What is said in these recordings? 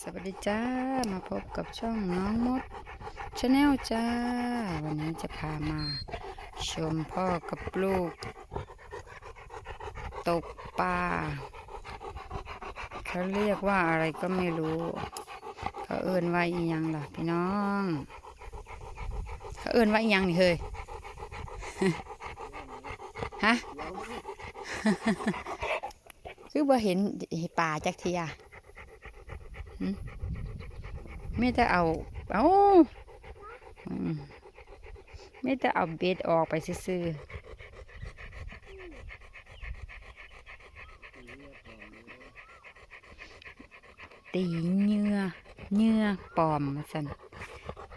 สวัสดีจ้า มาพบกับช่องน้องมดชาแนลจ้า วันนี้จะพามา ชมพ่อกับลูก ตกปลาเขาเรียกว่าอะไรก็ไม่รู้เขาเอินว่าอียังล่ะพี่น้องเขาเอินว่าอียังนี่เฮ้ยฮะคือบ่เห็นป่าจักเทียหึ ไม่ได้เอา เอาไม่ได้เอาเบ็ดออกไปซื่อตีเหยื่อเหยื่อปอมสัน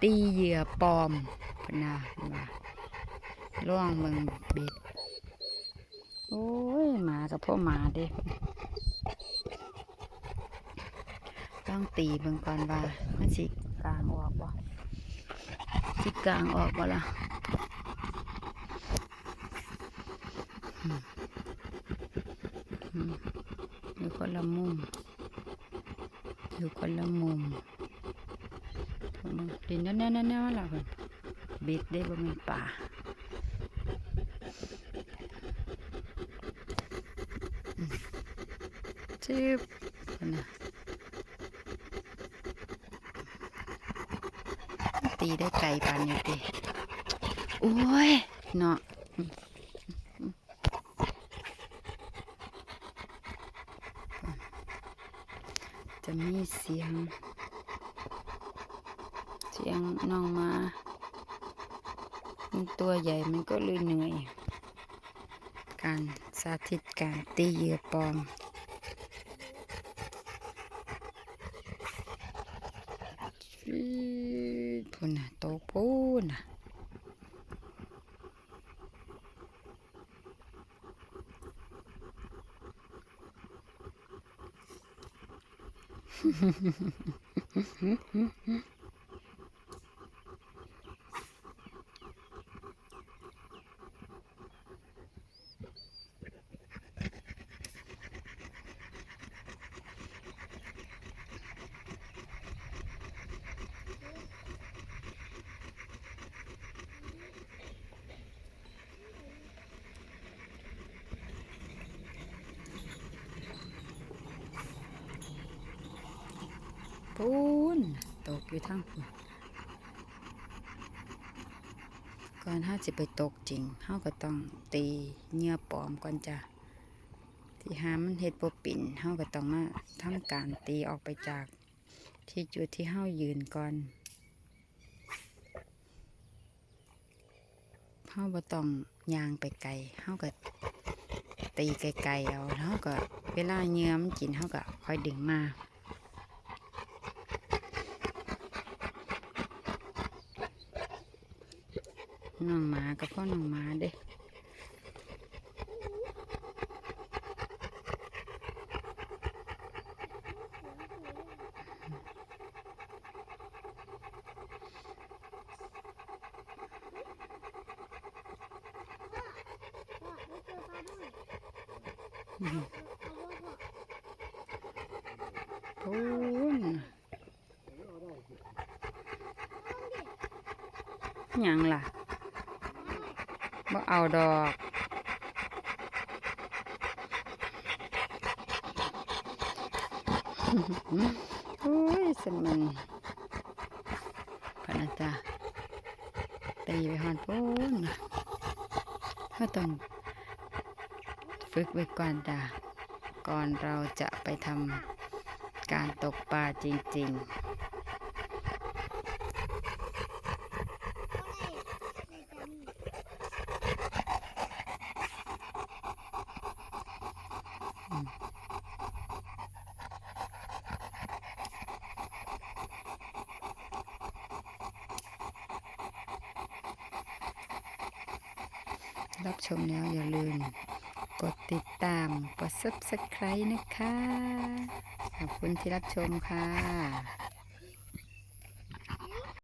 ตีเหยื่อปอมพนาว่าล่วงมืองเบ็ด โอ้ยหมากับพ่อหมาเด้ ต้ องตีเบิ่งก่อนว่ามันสิกลางออกบ่สิกลางออกบ่ล่ะอืมอืมอยู่คนละมุม อยู่คนละมุมดินแน่ๆๆๆล่ะเพิ่นบิดได้บ่แม่นป่าชิบนะ ตีได้ไกลปานนี้ติโอ้ยเนาะอืมอืมจะมีเสียง เสียงน้องมามันตัวใหญ่มันก็เลยเหนื่อย การสาธิตการตีเหยื่อปลอมฟีด พูนน่ะโตกพูนน่ะ พูนตกอยู่ทั้งพูนก่อนถ้าจะไปตกจริงเฮาก็ต้องตีเงื่อปลอมก่อนจ้ะที่หามันเฮ็ดบ่ปิ่นเฮาก็ต้องมาทำการตีออกไปจาก ที่จุดที่เฮายืนก่อนเฮาบ่ต้องยางไปไกลเฮาก็ตีไกลๆเอาเฮาก็เวลาเงื่อมันกินเฮาก็ค่อยดึงมา น้องหมากับพ่อน้องหมาเด้อืมพูนหยังล่ะ บ่เอาดอกโอ้ยสมันพะนจ๊ะตีไปหอนพูนก็ต้องฝึกไว้ก่อนจ้ะก่อนเราจะไปทำการตกปลาจริง ๆ รับชมแล้วอย่าลืม กดติดตาม กด subscribe นะคะ ขอบคุณที่รับชมค่ะ